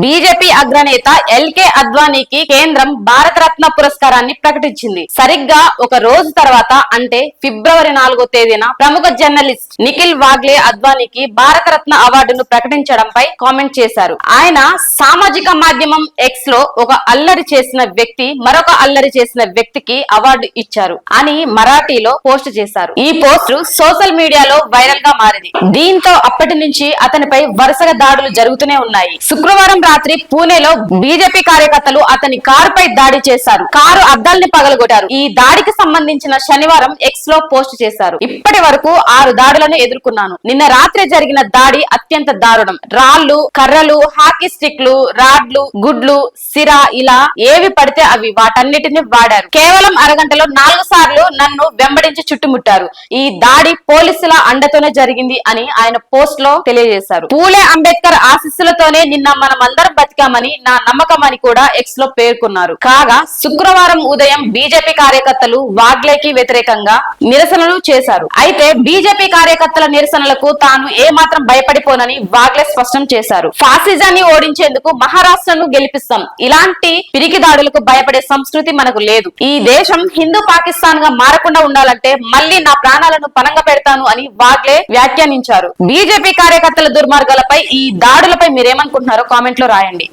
BJP అగ్రనేత LK అద్వానీకి కేంద్రం భారతరత్న పురస్కారాన్ని ప్రకటించింది. సరిగ్గా ఒక రోజు తర్వాత అంటే ఫిబ్రవరి నాలుగో తేదీన ప్రముఖ జర్నలిస్ట్ నిఖిల్ వాగ్లే అద్వానీకి భారతరత్న అవార్డును ప్రకటించడంపై కామెంట్ చేశారు. ఆయన సామాజిక మాధ్యమం ఎక్స్లో ఒక అల్లరి చేసిన వ్యక్తి మరొక అల్లరి చేసిన వ్యక్తికి అవార్డు ఇచ్చారు అని మరాఠీలో పోస్ట్ చేశారు. ఈ పోస్ట్ సోషల్ మీడియాలో వైరల్గా మారింది. దీంతో అప్పటి నుంచి అతనిపై వరుసగా దాడులు జరుగుతూనే ఉన్నాయి. శుక్రవారం రాత్రి పూణేలో బీజేపీ కార్యకర్తలు అతని కారుపై దాడి చేశారు. కారు అద్దాల్ని పగలగొట్టారు. ఈ దాడికి సంబంధించిన శనివారం ఎక్స్లో పోస్ట్ చేశారు. ఇప్పటి వరకు ఆరు దాడులను ఎదుర్కొన్నాను. నిన్న రాత్రి జరిగిన దాడి అత్యంత దారుణం. రాళ్ళు కర్రలు హాకీ స్టిక్లు రాడ్లు గుడ్లు సిరా ఇలా ఏవి పడితే అవి వాటన్నిటిని వాడారు. కేవలం అరగంటలో నాలుగు సార్లు నన్ను వెంబడించి చుట్టుముట్టారు. ఈ దాడి పోలీసుల అండతోనే జరిగింది అని ఆయన పోస్ట్లో తెలియజేశారు. పూలే అంబేద్కర్ ఆశీస్సులతోనే నిన్న మనం అందరం బతికామని నా నమ్మకం అని కూడా ఎక్స్లో పేర్కొన్నారు. కాగా శుక్రవారం ఉదయం బీజేపీ కార్యకర్తలు వాగ్లేకి వ్యతిరేకంగా నిరసనలు చేశారు. అయితే బీజేపీ కార్యకర్తల నిరసనలకు తాను ఏమాత్రం భయపడిపోనని వాగ్లే స్పష్టం చేశారు. ఫాసిజాన్ని ఓడించేందుకు మహారాష్ట్రను గెలిపిస్తాం. ఇలాంటి పిరికి దాడులకు భయపడే సంస్కృతి మనకు లేదు. ఈ దేశం హిందూ పాకిస్తాన్గా మారకుండా ఉండాలంటే మళ్ళీ నా ప్రాణాలను పనంగా పెడతాను అని వాగ్లే వ్యాఖ్యానించారు. బీజేపీ కార్యకర్తల దుర్మార్గాలపై ఈ దాడులపై మీరేమనుకుంటున్నారో కామెంట్ లో రాయండి.